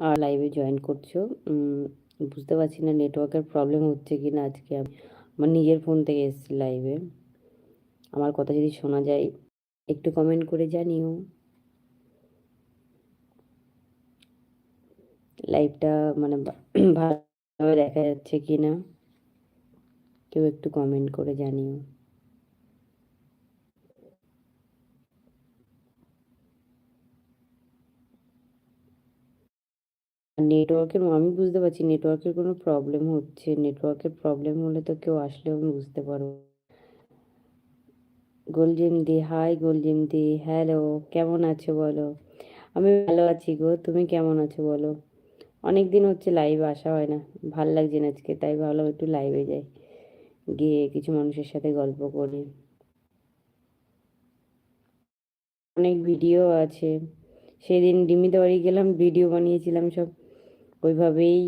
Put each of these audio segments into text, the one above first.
আর লাইভে জয়েন করছ। বুঝতে পারছি না নেটওয়ার্কের প্রবলেম হচ্ছে কি না আজকে। আমি আমার নিজের ফোন থেকে এসেছি লাইভে আমার কথা যদি শোনা যায়, একটু কমেন্ট করে জানিও। লাইভটা মানে ভালোভাবে দেখা যাচ্ছে কি না কেউ একটু কমেন্ট করে জানিও। নেটওয়ার্কের আমি বুঝতে পারছি নেটওয়ার্কের কোনো প্রবলেম হচ্ছে। নেটওয়ার্কের প্রবলেম হলে তো কেউ আসলেও আমি বুঝতে পারব গোলজিম দি হাই গোলজিম দি হ্যালো কেমন আছো বলো? আমি ভালো আছি গো, তুমি কেমন আছো বলো? অনেক দিন হচ্ছে লাইভে আসা হয় না, ভালো লাগছে না আজকে, তাই ভাবলাম একটু লাইভে যাই। গিয়ে কিছু মানুষের সাথে গল্প করি। অনেক ভিডিও আছে। সেদিন ডিমিতে বাড়ি গেলাম ভিডিও বানিয়েছিলাম সব। ওইভাবেই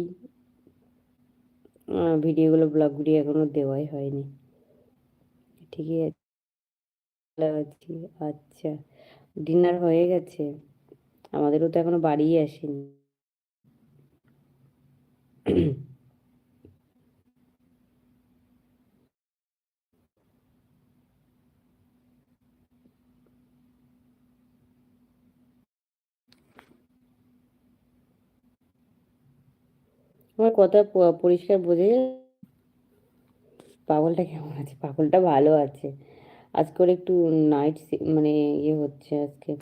ভিডিওগুলো ব্লগগুলি এখনও এখনও দেওয়াই হয়নি। ঠিকই আছি। আচ্ছা ডিনার হয়ে গেছে। আমাদেরও তো এখনও বাড়িই আসেনি। আমার কথা পরিষ্কার বোঝা যায়। পাগলটা কেমন আছে? পাগলটা ভালো আছে। আজকে ওর একটু নাইট মানে ইয়ে হচ্ছে আজকে।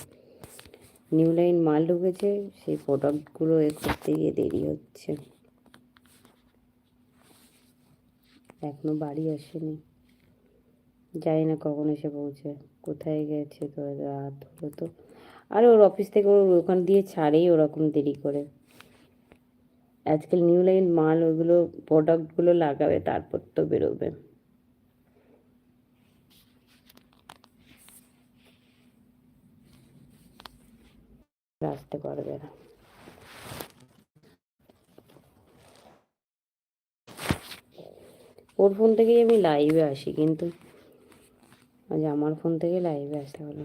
নিউ লাইন মাল ঢুকেছে, সেই প্রোডাক্টগুলো এ করতে গিয়ে দেরি হচ্ছে। এখনও বাড়ি আসেনি। জানি না কখন এসে পৌঁছে। কোথায় গেছে? তো রাত হলো তো। আর ওর অফিস থেকে ওর ওখান দিয়ে ছাড়েই ওরকম দেরি করে। আজকাল নিউ লাইন মাল ওগুলো প্রোডাক্টগুলো লাগাবে, তারপর তো বেরোবে। আসতে পারবে না। ওর ফোন থেকেই আমি লাইভে আসি, কিন্তু আজ আমার ফোন থেকে লাইভে আসতে হলো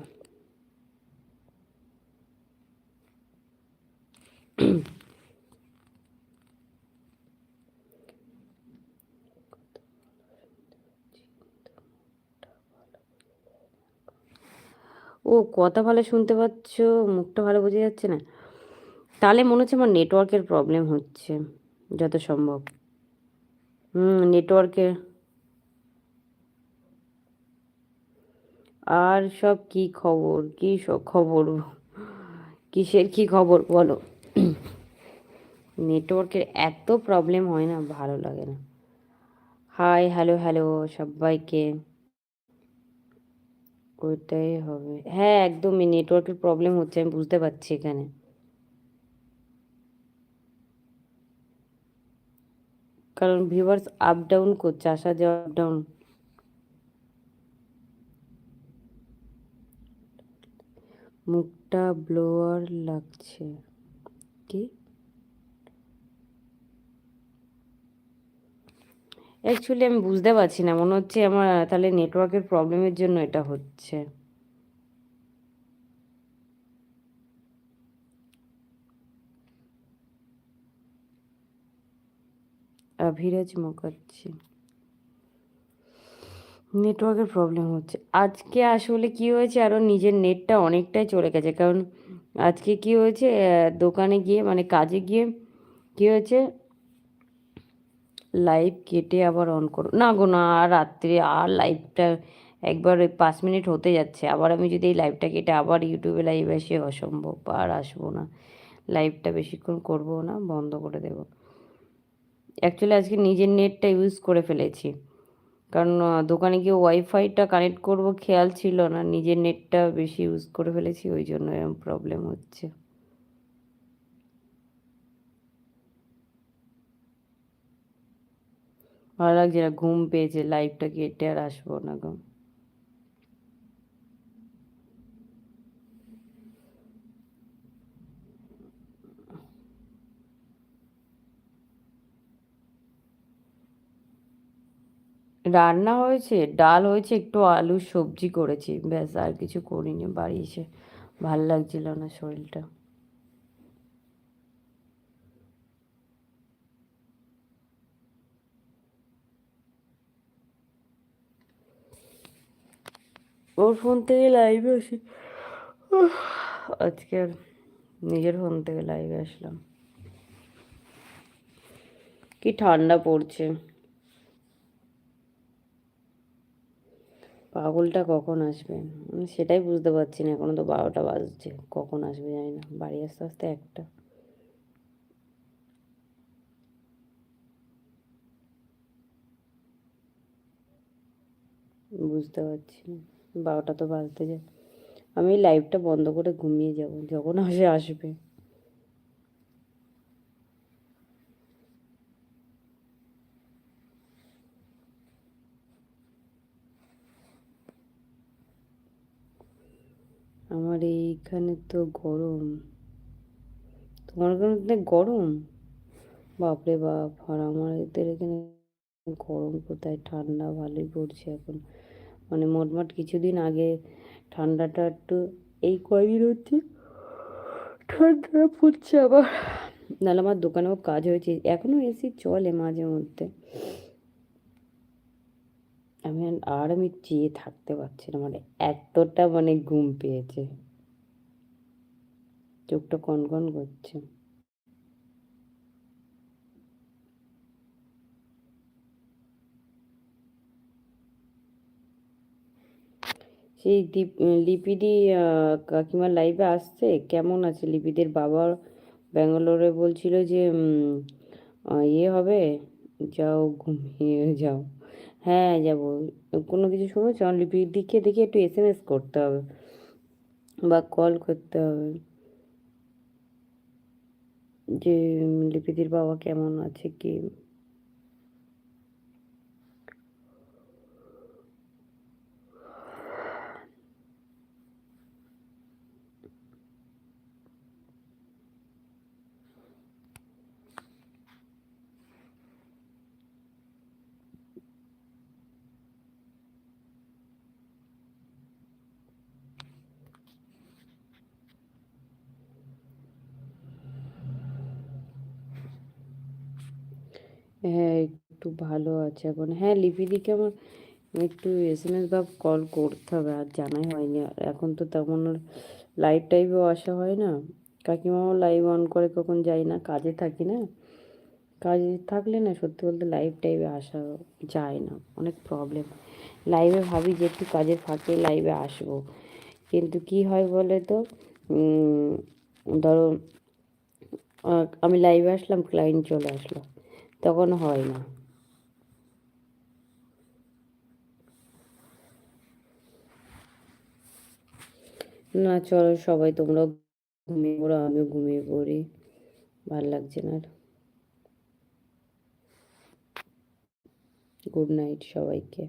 ও কথা ভালো শুনতে পাচ্ছ? মুখটা ভালো বোঝা যাচ্ছে না। তাহলে মনে হচ্ছে আমার নেটওয়ার্কের প্রবলেম হচ্ছে, যত সম্ভব। হুম নেটওয়ার্কে আর সব কি খবর? কি সব খবর? কিসের কি খবর, বলো? নেটওয়ার্কের এত প্রবলেম হয় না, ভালো লাগে না। হাই হ্যালো হ্যালো সবাইকে। ওইটাই হবে। হ্যাঁ একদমই নেটওয়ার্কের প্রবলেম হচ্ছে, আমি বুঝতে পারছি এখানে। কারণ ভিউয়ার্স আপ ডাউন করছে, আসা যাওয়া আপ ডাউন মুখটা ব্লোয়ার লাগছে কি অ্যাকচুয়ালি আমি বুঝতে পারছি না। মনে হচ্ছে আমার, তাহলে নেটওয়ার্কের প্রবলেমের জন্য এটা হচ্ছে। অভিরাজ মুখার্জি। নেটওয়ার্কের প্রবলেম হচ্ছে। আজকে আসলে কি হয়েছে আরও নিজের নেটটা অনেকটাই চলে গেছে। কারণ, আজকে কি হয়েছে দোকানে গিয়ে মানে কাজে গিয়ে কি হয়েছে লাইভ কেটে আবার অন করো। না গো, না, আর রাত্রে আর লাইভটা একবার ওই পাঁচ মিনিট হতে যাচ্ছে। আবার আমি যদি এই লাইভটা কেটে আবার ইউটিউবে লাইভ আসি, অসম্ভব, আর আসব না। লাইভটা বেশিক্ষণ করব না, বন্ধ করে দেবো। অ্যাকচুয়ালি আজকে নিজের নেটটা ইউজ করে ফেলেছি। কারণ দোকানে গিয়ে ওয়াইফাইটা কানেক্ট করব খেয়াল ছিল না, নিজের নেটটা বেশি ইউজ করে ফেলেছি, ওই জন্য এরকম প্রবলেম হচ্ছে। ভালো লাগছে না, ঘুম পেয়েছে লাইফটা কেটে আর আসব না গো। রান্না হয়েছে, ডাল হয়েছে, একটু আলুর সবজি করেছি, ব্যাস, আর কিছু করিনি, বাড়ি এসে ভালো লাগছিল না শরীরটা। ওর ফোন থেকে লাইভে আসি। আজকে নিজের ফোন থেকে লাইভে আসলাম। কি ঠান্ডা পড়ছে। পাগলটা কখন আসবে? সেটাই বুঝতে পারছি না, এখনও তো বারোটা বাজছে। কখন আসবে জানি না, বাড়ি আসতে আসতে একটা। বুঝতে পারছি না। বারোটা তো বাজতে যায়। আমি লাইভটা বন্ধ করে ঘুমিয়ে যাব যখন আসে, আসবে। আমার এইখানে তো গরম। তোমার ওখানে গরম? বাপরে বাপ, আর আমার এদের এখানে গরম কোথায়? ঠান্ডা ভালোই পড়ছে এখন। মানে মোটমাট কিছুদিন আগে ঠান্ডাটা একটু, এই কয়দিন হচ্ছে ঠান্ডা পড়ছে আবার। নাহলে আমার দোকানেও কাজ হয়েছে এখনও এসি চলে মাঝে মধ্যে। আমি আর আমি চেয়ে থাকতে পারছি না মানে এতটা মানে ঘুম পেয়েছে। চোখটা কনকন করছে। সেই দীপ লিপিদি কাকিমার লাইভে আসছে? কেমন আছে? লিপিদের বাবা ব্যাঙ্গালোরে বলছিল যে ইয়ে হবে? যাও ঘুমিয়ে যাও। হ্যাঁ যাব। কোনো কিছু শুনেছ? লিপিদিকে দেখি একটু এস এম এস করতে হবে বা কল করতে হবে। যে লিপিদির বাবা কেমন আছে, কি হ্যাঁ একটু ভালো আছে এখন। হ্যাঁ লিপিদিকে আমার একটু এস এম এস বা কল করতে হবে, আর জানাই হয়নি। আর এখন তো তেমন লাইভ টাইভেও আসা হয় না। কাকিমাও লাইভ অন করে কখন যাই না, কাজে থাকি না। কাজে থাকলে না, সত্যি বলতে লাইভ টাইভে আসা যায় না, অনেক প্রবলেম লাইভে ভাবি যে একটু কাজের ফাঁকে লাইভে আসব। কিন্তু কি হয় বলে তো ধরো আমি লাইভে আসলাম ক্লায়েন্ট চলে আসলো। তখন হয় না। না, চলো সবাই তোমরা ঘুমিয়ে পড়ো আমি ঘুমিয়ে পড়ি। ভালো লাগছে না গুড নাইট সবাইকে।